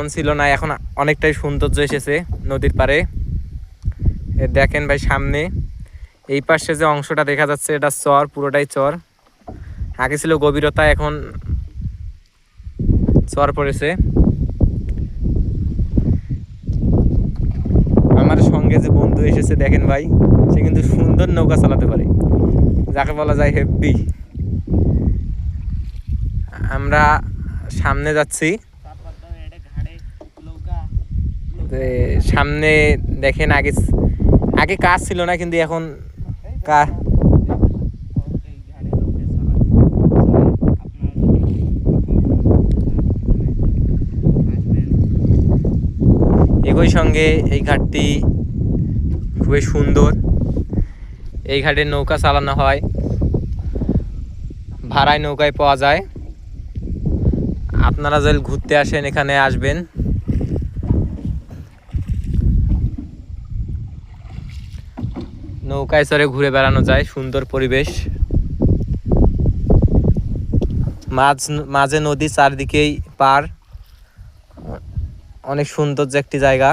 এমন ছিল না, এখন অনেকটাই সৌন্দর্য এসেছে নদীর এ দেখেন ভাই সামনে, এই পাশে যে অংশটা দেখা যাচ্ছে, এটা চর, পুরোটাই চর। আগে ছিল গভীরতা, এখন চর পড়েছে। আমার সঙ্গে যে বন্ধু এসেছে, দেখেন ভাই, সে কিন্তু সুন্দর নৌকা চালাতে পারে। যাকে বলা যায় হেব্বি। আমরা সামনে যাচ্ছি। যে সামনে দেখেন আগে আগে কাজ ছিল না, কিন্তু এখন কা একই সঙ্গে এই ঘাটটি খুবই সুন্দর। এই ঘাটে নৌকা চালানো হয়। ভাড়ায় নৌকায় পাওয়া যায়। আপনারা যদি ঘুরতে আসেন, এখানে আসবেন। নৌকায় চড়ে ঘুরে বেড়ানো যায়, সুন্দর পরিবেশ। মাঝ মাঝে নদী চারদিকেই পার অনেক সুন্দর যে একটি জায়গা।